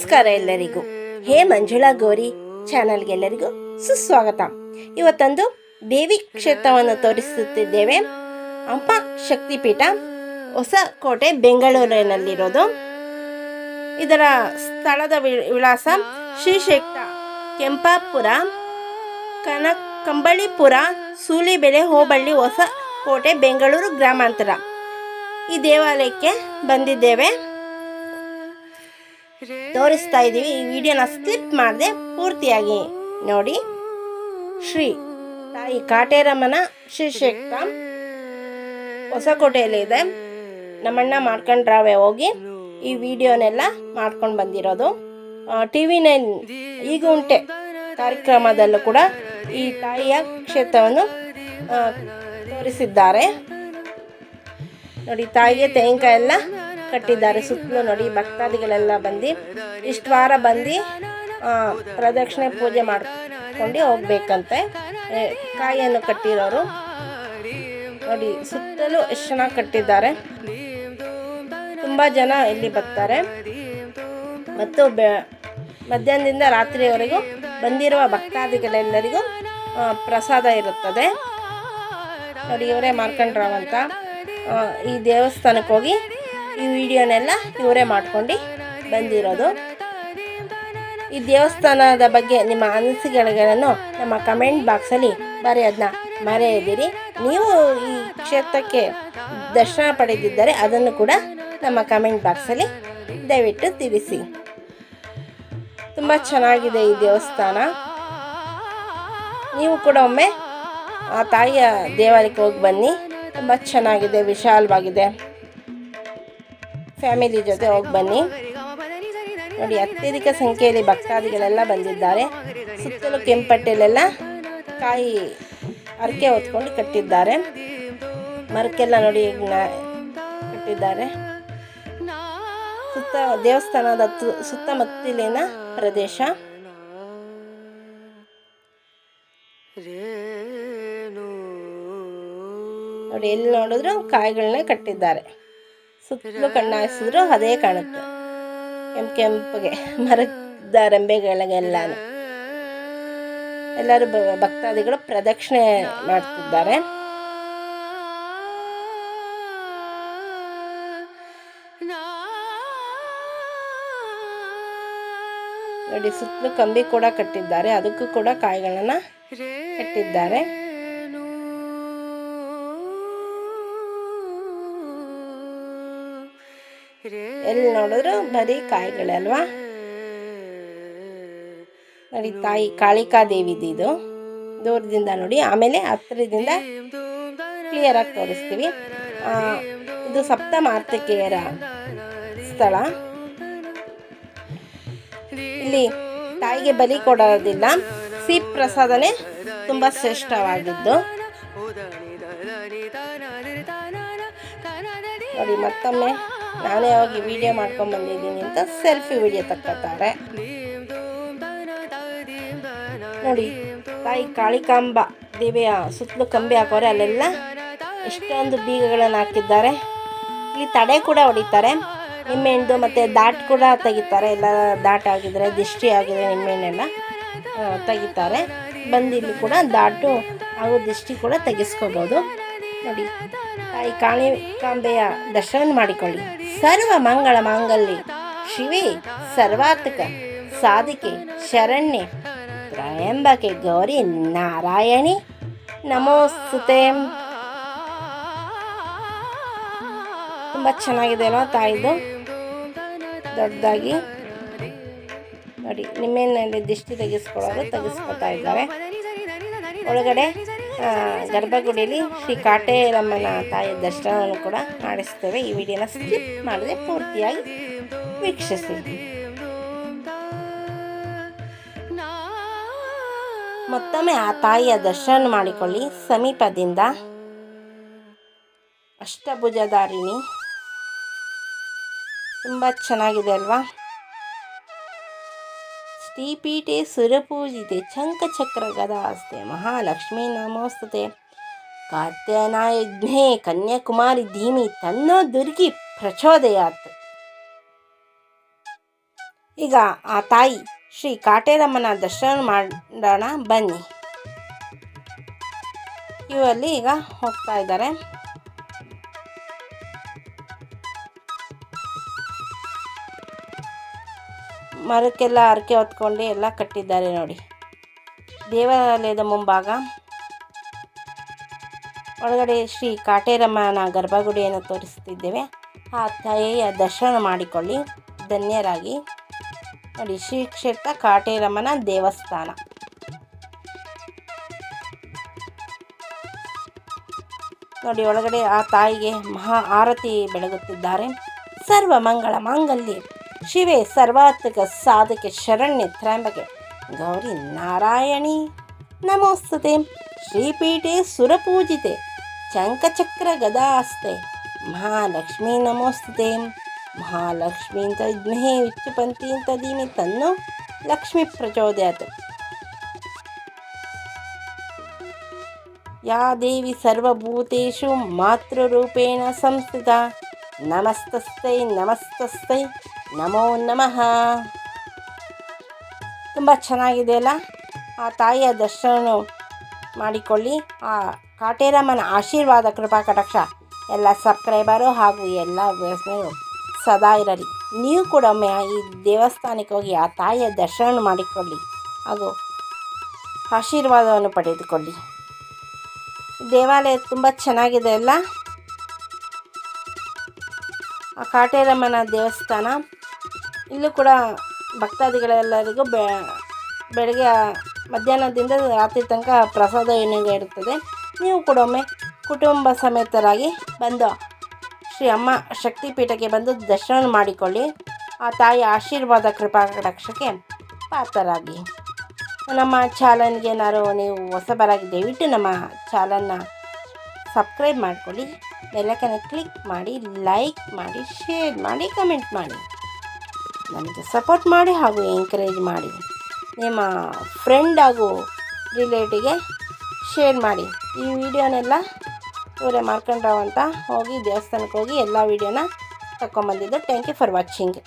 ನಮಸ್ಕಾರ ಎಲ್ಲರಿಗೂ. ಹೇ ಮಂಜುಳಾ ಗೌರಿ ಚಾನಲ್ಗೆ ಎಲ್ಲರಿಗೂ ಸುಸ್ವಾಗತ. ಇವತ್ತೊಂದು ದೇವಿ ಕ್ಷೇತ್ರವನ್ನು ತೋರಿಸುತ್ತಿದ್ದೇವೆ. ಅಂಪ ಶಕ್ತಿಪೀಠ, ಹೊಸಕೋಟೆ, ಬೆಂಗಳೂರಿನಲ್ಲಿರೋದು. ಇದರ ಸ್ಥಳದ ವಿಳಾಸ ವಿಳಾಸ ಶ್ರೀಶಕ್ತ, ಕೆಂಪಾಪುರ ಕನ ಕಂಬಳಿಪುರ, ಸೂಲಿಬೆಲೆ ಹೊಸ ಕೋಟೆ ಬೆಂಗಳೂರು ಗ್ರಾಮಾಂತರ. ಈ ದೇವಾಲಯಕ್ಕೆ ಬಂದಿದ್ದೇವೆ. ತೋರಿಸ್ತಾ ಇದ್ದೀವಿ ಈ ವಿಡಿಯೋನ ಸ್ಲಿಪ್ ಮಾಡದೆ ಪೂರ್ತಿಯಾಗಿ ನೋಡಿ. ಶ್ರೀ ತಾಯಿ ಕಾಟೇರಮ್ಮನ ಶ್ರೀಶಕ್ತ ಹೊಸಕೋಟೆಯಲ್ಲಿ ಇದೆ ನಮ್ಮಣ್ಣ ಮಾಡ್ಕೊಂಡ್ರಾವೆ ಹೋಗಿ ಈ ವಿಡಿಯೋನೆಲ್ಲ ಮಾಡ್ಕೊಂಡು ಬಂದಿರೋದು. ಟಿ ವಿ ನೈನ್ ಈಗ ಉಂಟೆ ಕಾರ್ಯಕ್ರಮದಲ್ಲೂ ಕೂಡ ಈ ತಾಯಿಯ ಕ್ಷೇತ್ರವನ್ನು ತೋರಿಸಿದ್ದಾರೆ. ನೋಡಿ, ತಾಯಿಗೆ ತೆಂಗಿನಕಾಯಿ ಎಲ್ಲ ಕಟ್ಟಿದ್ದಾರೆ. ಸುತ್ತಲೂ ನೋಡಿ, ಭಕ್ತಾದಿಗಳೆಲ್ಲ ಬಂದು ಇಷ್ಟು ವಾರ ಬಂದು ಪ್ರದಕ್ಷಿಣೆ ಪೂಜೆ ಮಾಡ್ಕೊಂಡು ಹೋಗ್ಬೇಕಂತೆ. ಕಾಯಿಯನ್ನು ಕಟ್ಟಿರೋರು. ನೋಡಿ, ಸುತ್ತಲೂ ಎಷ್ಟು ಚೆನ್ನಾಗಿ ಕಟ್ಟಿದ್ದಾರೆ. ತುಂಬ ಜನ ಇಲ್ಲಿ ಬರ್ತಾರೆ. ಮತ್ತು ಬೆ, ಮಧ್ಯಾಹ್ನದಿಂದ ರಾತ್ರಿವರೆಗೂ ಬಂದಿರುವ ಭಕ್ತಾದಿಗಳೆಲ್ಲರಿಗೂ ಪ್ರಸಾದ ಇರುತ್ತದೆ. ನೋಡಿ, ಇವರೇ ಮಾರ್ಕಂಡ್ರಾವ್ ಅಂತ. ಈ ದೇವಸ್ಥಾನಕ್ಕೆ ಹೋಗಿ ಈ ವಿಡಿಯೋನೆಲ್ಲ ಇವರೇ ಮಾಡ್ಕೊಂಡು ಬಂದಿರೋದು. ಈ ದೇವಸ್ಥಾನದ ಬಗ್ಗೆ ನಿಮ್ಮ ಅನಿಸಿಕೆಗಳನ್ನು ನಮ್ಮ ಕಮೆಂಟ್ ಬಾಕ್ಸಲ್ಲಿ ಬರೆಯೋದನ್ನ ಮರೆಯದಿರಿ. ನೀವು ಈ ಕ್ಷೇತ್ರಕ್ಕೆ ದರ್ಶನ ಪಡೆದಿದ್ದರೆ ಅದನ್ನು ಕೂಡ ನಮ್ಮ ಕಮೆಂಟ್ ಬಾಕ್ಸಲ್ಲಿ ದಯವಿಟ್ಟು ತಿಳಿಸಿ. ತುಂಬ ಚೆನ್ನಾಗಿದೆ ಈ ದೇವಸ್ಥಾನ. ನೀವು ಕೂಡ ಒಮ್ಮೆ ಆ ತಾಯಿಯ ದೇವಾಲಯಕ್ಕೆ ಹೋಗಿ ಬನ್ನಿ. ತುಂಬ ಚೆನ್ನಾಗಿದೆ, ವಿಶಾಲವಾಗಿದೆ. ಫ್ಯಾಮಿಲಿ ಜೊತೆ ಹೋಗಿ ಬನ್ನಿ. ನೋಡಿ, ಅತ್ಯಧಿಕ ಸಂಖ್ಯೆಯಲ್ಲಿ ಭಕ್ತಾದಿಗಳೆಲ್ಲ ಬಂದಿದ್ದಾರೆ. ಸುತ್ತಲೂ ಕೆಂಪಟ್ಟೆಲೆಲ್ಲ ಕಾಯಿ ಅರಕೆ ಹೊತ್ಕೊಂಡು ಕಟ್ಟಿದ್ದಾರೆ. ಮರಕ್ಕೆಲ್ಲ ನೋಡಿ ಕಟ್ಟಿದ್ದಾರೆ. ಸುತ್ತ ದೇವಸ್ಥಾನದ ಸುತ್ತಮುತ್ತಲಿನ ಪ್ರದೇಶ. ನೋಡಿ, ಎಲ್ಲಿ ನೋಡಿದ್ರು ಕಾಯಿಗಳನ್ನ ಕಟ್ಟಿದ್ದಾರೆ. ಸುತ್ತಲೂ ಕಣ್ಣು ಹಾಯಿಸಿದ್ರು ಅದೇ ಕಾಣುತ್ತೆ. ಕೆಂಪು ಕೆಂಪಗೆ ಮರದ ರೆಂಬೆಗಳಿಗೆಲ್ಲಾನು ಎಲ್ಲರೂ ಭಕ್ತಾದಿಗಳು ಪ್ರದಕ್ಷಿಣೆ ಮಾಡ್ತಿದ್ದಾರೆ. ನೋಡಿ, ಸುತ್ತಲೂ ಕಂಬಿ ಕೂಡ ಕಟ್ಟಿದ್ದಾರೆ. ಅದಕ್ಕೂ ಕೂಡ ಕಾಯಿಗಳನ್ನ ಕಟ್ಟಿದ್ದಾರೆ. ಎಲ್ಲಿ ನೋಡಿದ್ರು ಬರೀ ಕಾಯಿಗಳಲ್ವಾ ನೋಡಿ, ತಾಯಿ ಕಾಳಿಕಾ ದೇವಿದು ಇದು ದೂರದಿಂದ ನೋಡಿ, ಆಮೇಲೆ ಹತ್ತಿರದಿಂದ ಕ್ಲಿಯರ್ ಆಗಿ ತೋರಿಸ್ತೀವಿ. ಇದು ಸಪ್ತ ಮಾರ್ತಕಿಯರ ಸ್ಥಳ. ಇಲ್ಲಿ ತಾಯಿಗೆ ಬಲಿ ಕೊಡೋದಿಲ್ಲ. ಸಿಹಿ ಪ್ರಸಾದನೇ ತುಂಬ ಶ್ರೇಷ್ಠವಾಗಿದ್ದು. ನೋಡಿ, ಮತ್ತೊಮ್ಮೆ ನಾನೇ ಹೋಗಿ ವಿಡಿಯೋ ಮಾಡ್ಕೊಂಡು ಬಂದಿದ್ದೀನಿ ಅಂತ ಸೆಲ್ಫಿ ವಿಡಿಯೋ ತಕ್ಕೋತಾರೆ ನೋಡಿ, ತಾಯಿ ಕಾಳಿಕಾಂಬ ದೇವಿಯ ಸುತ್ತಲೂ ಕಂಬಿ ಹಾಕೋರೆ, ಅಲ್ಲೆಲ್ಲ ಎಷ್ಟೊಂದು ಬೀಗಗಳನ್ನು ಹಾಕಿದ್ದಾರೆ. ಇಲ್ಲಿ ತಡೆ ಕೂಡ ಹೊಡಿತಾರೆ. ನಿಮ್ಮೆಣ್ಣು ಮತ್ತು ದಾಟ್ ಕೂಡ ತೆಗಿತಾರೆ. ಎಲ್ಲ ದಾಟ್ ಆಗಿದ್ರೆ, ದಿಷ್ಟಿ ಆಗಿದ್ರೆ ನಿಮ್ಮೆಣ್ಣೆಲ್ಲ ತೆಗಿತಾರೆ. ಬಂದು ಇಲ್ಲಿ ಕೂಡ ದಾಟು ಹಾಗೂ ದಿಷ್ಟಿ ಕೂಡ ತೆಗೆಸ್ಕೋಬೋದು. ನೋಡಿ, ತಾಯಿ ಕಾಂಬೆಯ ದರ್ಶನ ಮಾಡಿಕೊಳ್ಳಿ. ಸರ್ವ ಮಂಗಳ ಮಾಂಗಲ್ಯ. ಶಿವೆ, ಸರ್ವಾರ್ಥಕ, ಸಾಧಿಕೆ, ಶರಣ್ಯ, ತ್ರಯಂಬಕೆ, ಗೌರಿ, ನಾರಾಯಣಿ, ನಮೋಸ್ತುತೆ. ತುಂಬ ಚೆನ್ನಾಗಿದೆ ಅಲ್ವಾ ತಾಯಿದು? ದೊಡ್ಡದಾಗಿ. ನೋಡಿ ನಿಮ್ಮೇನಲ್ಲಿ ದಿಷ್ಟಿ ತೆಗೆಸ್ಕೊಳ್ಳೋರು ತೆಗೆಸ್ಕೊತಾ ಇದ್ದಾರೆ. ಒಳಗಡೆ ಗರ್ಭಗುಡಿಯಲ್ಲಿ ಶ್ರೀ ಕಾಟೇರಮ್ಮನ ತಾಯಿಯ ದರ್ಶನವನ್ನು ಕೂಡ ಮಾಡಿಸ್ತೇವೆ. ಈ ವಿಡಿಯೋನ ಸ್ಕಿಪ್ ಮಾಡದೆ ಪೂರ್ತಿಯಾಗಿ ವೀಕ್ಷಿಸಿ. ಮತ್ತೊಮ್ಮೆ ಆ ತಾಯಿಯ ದರ್ಶನ ಮಾಡಿಕೊಳ್ಳಿ. ಸಮೀಪದಿಂದ ಅಷ್ಟಭುಜಧಾರಿಣಿ ತುಂಬ ಚೆನ್ನಾಗಿದೆ ಅಲ್ವಾ? ಶ್ರೀಪೀಠೆ ಸುರಪೂಜಿತೆ ಚಂಕಚಕ್ರ ಗದಾಸ್ತೆ, ಮಹಾಲಕ್ಷ್ಮೀ ನಮೋಸ್ತುತೆ. ಕಾತ್ಯಾಯನಾಯಜ್ಞೆ ಕನ್ಯಾಕುಮಾರಿ ಧೀಮಿ, ತನ್ನೋ ದುರ್ಗಿ ಪ್ರಚೋದಯಾತ್. ಈಗ ಆ ತಾಯಿ ಶ್ರೀ ಕಾಟೇರಮ್ಮನ ದರ್ಶನ ಮಾಡೋಣ, ಬನ್ನಿ. ಇವಲ್ಲಿ ಈಗ ಹೋಗ್ತಾ ಇದ್ದಾರೆ. ಮರಕ್ಕೆಲ್ಲ ಹರಕೆ ಹೊತ್ಕೊಂಡು ಎಲ್ಲ ಕಟ್ಟಿದ್ದಾರೆ ನೋಡಿ. ದೇವಾಲಯದ ಮುಂಭಾಗ. ಒಳಗಡೆ ಶ್ರೀ ಕಾಟೇರಮ್ಮನ ಗರ್ಭಗುಡಿಯನ್ನು ತೋರಿಸ್ತಿದ್ದೇವೆ ಆ ತಾಯಿಯ ದರ್ಶನ ಮಾಡಿಕೊಳ್ಳಿ. ಧನ್ಯರಾಗಿ. ನೋಡಿ, ಶ್ರೀ ಕ್ಷೇತ್ರ ಕಾಟೇರಮ್ಮನ ದೇವಸ್ಥಾನ. ನೋಡಿ, ಒಳಗಡೆ ಆ ತಾಯಿಗೆ ಮಹಾ ಆರತಿ ಬೆಳಗುತ್ತಿದ್ದಾರೆ. ಸರ್ವ ಮಂಗಳ ಮಾಂಗಲ್ಯ. ಶಿವೆ ಸರ್ವಾತ್ಮಕ ಸಾಧಕ ಶರಣ್ಯ ತ್ರ್ಯಂಬಕೆ ಗೌರಿ ನಾರಾಯಣಿ. ನಮೋಸ್ತುತೆ. ಶ್ರೀಪೀಠೆ ಸುರಪೂಜಿತೆ. ಚಂಕಚಕ್ರ ಗದಾಸ್ತೆ. ಮಹಾಲಕ್ಷ್ಮೀ ನಮೋಸ್ತುತೆ. ಮಹಾಲಕ್ಷ್ಮೀ ಅಂತ ವಿದ್ಮಹೇ ವಿಚ್ಚುಪಂತಿ ಅಂತ ತನ್ನು ಲಕ್ಷ್ಮಿ ಪ್ರಚೋದಯಾತ್ ಯಾ ದೇವಿ ಸರ್ವಭೂತೇಷು ಮಾತೃರೂಪೇಣ ಸಂಸ್ಥಿತ. ನಮಸ್ತಸ್ತೈ ನಮಸ್ತಸ್ತೈ. ನಮೋ ನಮಃ. ತುಂಬ ಚೆನ್ನಾಗಿದೆ ಅಲ್ಲ ಆ ತಾಯಿಯ ದರ್ಶನ ಮಾಡಿಕೊಳ್ಳಿ. ಆ ಕಾಟೇರಮ್ಮನ ಆಶೀರ್ವಾದ, ಕೃಪಾ, ಕಟಾಕ್ಷ ಎಲ್ಲ ಸಬ್ಸ್ಕ್ರೈಬರು ಹಾಗೂ ಎಲ್ಲ ವ್ಯವಸ್ಥೆಯು ಸದಾ ಇರಲಿ. ನೀವು ಕೂಡ ಒಮ್ಮೆ ಈ ದೇವಸ್ಥಾನಕ್ಕೆ ಹೋಗಿ ಆ ತಾಯಿಯ ದರ್ಶನ ಮಾಡಿಕೊಳ್ಳಿ ಹಾಗೂ ಆಶೀರ್ವಾದವನ್ನು ಪಡೆದುಕೊಳ್ಳಿ. ದೇವಾಲಯ ತುಂಬ ಚೆನ್ನಾಗಿದೆ ಅಲ್ಲ? ಕಾಟೇರಮ್ಮನ ದೇವಸ್ಥಾನ. ಇಲ್ಲೂ ಕೂಡ ಭಕ್ತಾದಿಗಳೆಲ್ಲರಿಗೂ ಬೆಳಗ್ಗೆ ಮಧ್ಯಾಹ್ನದಿಂದ ರಾತ್ರಿ ತನಕ ಪ್ರಸಾದ ಏನಿಗೆ ಇರುತ್ತದೆ. ನೀವು ಕೂಡ ಒಮ್ಮೆ ಕುಟುಂಬ ಸಮೇತರಾಗಿ ಬಂದು ಶ್ರೀ ಅಮ್ಮ ಶಕ್ತಿಪೀಠಕ್ಕೆ ಬಂದು ದರ್ಶನ ಮಾಡಿಕೊಳ್ಳಿ. ಆ ತಾಯಿ ಆಶೀರ್ವಾದ ಕೃಪಾ ಕಟಾಕ್ಷಕ್ಕೆ ಪಾತ್ರರಾಗಿ. ನಮ್ಮ ಚಾನಲ್ಗೆ ಏನಾದ್ರು ನೀವು ಹೊಸಬರಾಗಿ ದಯವಿಟ್ಟು ನಮ್ಮ ಚಾನಲ್ನ ಸಬ್ಸ್ಕ್ರೈಬ್ ಮಾಡ್ಕೊಳ್ಳಿ. ಬೆಲ್ಲಕ್ಕನ್ನು ಕ್ಲಿಕ್ ಮಾಡಿ ಲೈಕ್ ಮಾಡಿ ಶೇರ್ ಮಾಡಿ ಕಮೆಂಟ್ ಮಾಡಿ. ನಮಗೆ ಸಪೋರ್ಟ್ ಮಾಡಿ ಹಾಗೂ ಎಂಕರೇಜ್ ಮಾಡಿ. ನಿಮ್ಮ ಫ್ರೆಂಡ್ ಹಾಗೂ ರಿಲೇಟಿಗೆ ಶೇರ್ ಮಾಡಿ. ಈ ವಿಡಿಯೋನೆಲ್ಲ ಇವರೇ ಮಾಡ್ಕೊಂಡ್ರವ ಅಂತ ಹೋಗಿ ದೇವಸ್ಥಾನಕ್ಕೆ ಹೋಗಿ ಎಲ್ಲ ವೀಡಿಯೋನ ತಗೊಂಬಂದಿದ್ದು ಥ್ಯಾಂಕ್ ಯು ಫಾರ್ ವಾಚಿಂಗ್